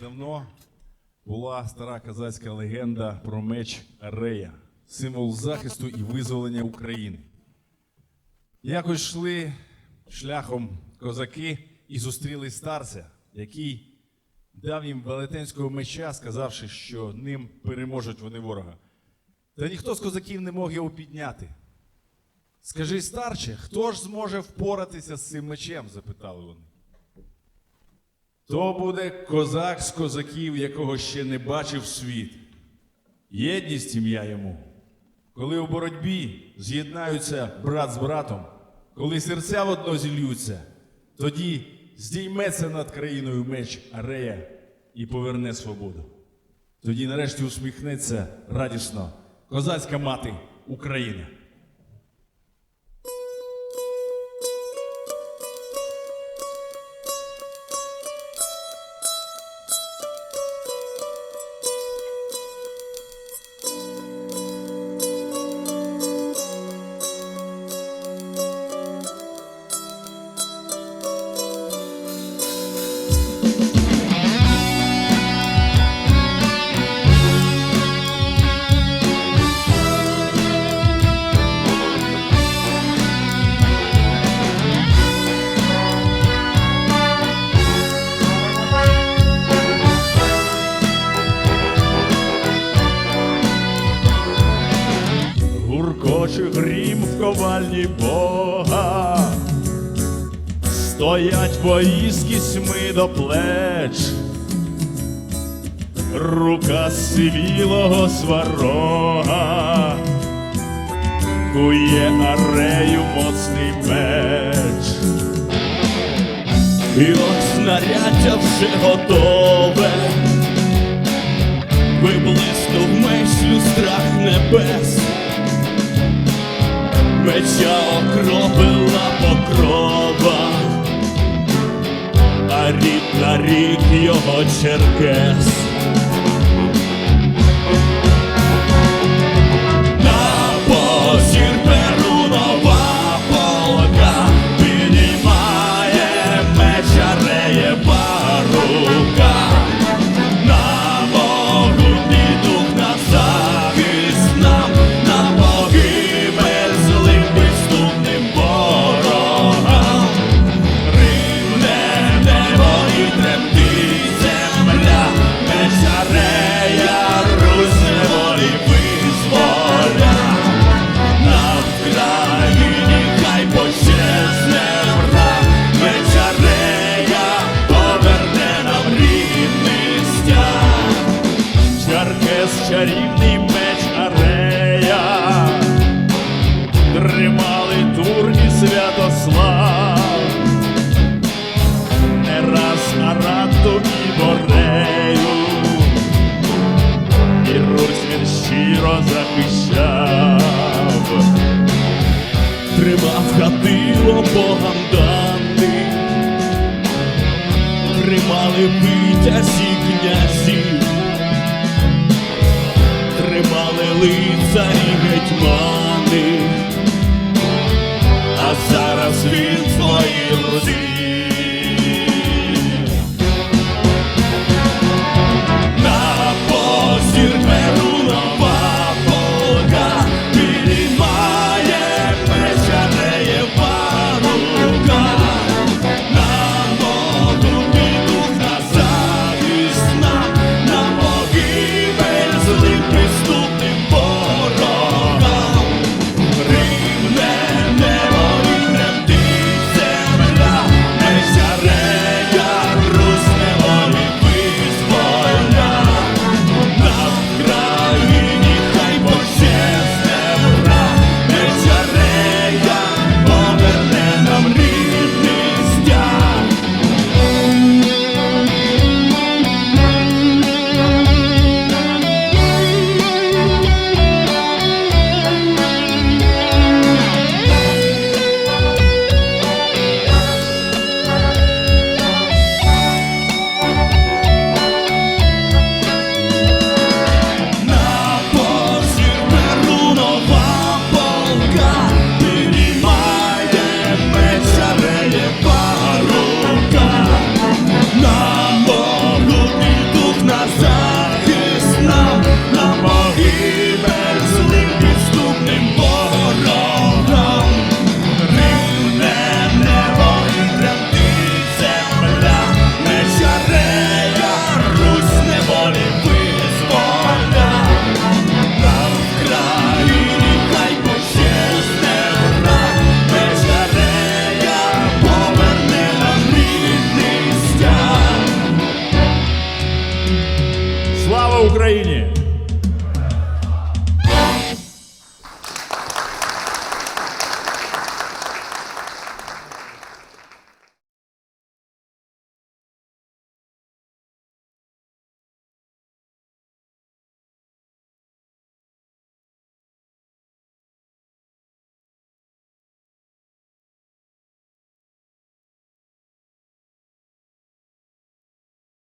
давно була стара казацька легенда про меч Арея, символ захисту і визволення України. Якось йшли шляхом козаки і зустріли старця, який дав їм велетенського меча, сказавши, що ним переможуть вони ворога. Та ніхто з козаків не мог його підняти. Скажи, старче, хто ж зможе впоратися з цим мечем? запитали вони. То буде козак з козаків, якого ще не бачив світ. Єдність ім'я йому. Коли у боротьбі з'єднаються брат з братом, коли серця в одно зільються, тоді здійметься над країною меч Арея і поверне свободу. Тоді нарешті усміхнеться радісно козацька мати Україна. Гуркоче грім в ковальні Бога, стоять воїски сьми до плеч, рука сивілого сварога, кує арею моцний меч. І от знаряддя вже готове, виблиснув мислю страх небес меча окропила покрова, а рід на рік його черкес. Захищав, тримав хатило Богам даний, тримали витязі князів тримали лицарі гетьмани, а зараз він в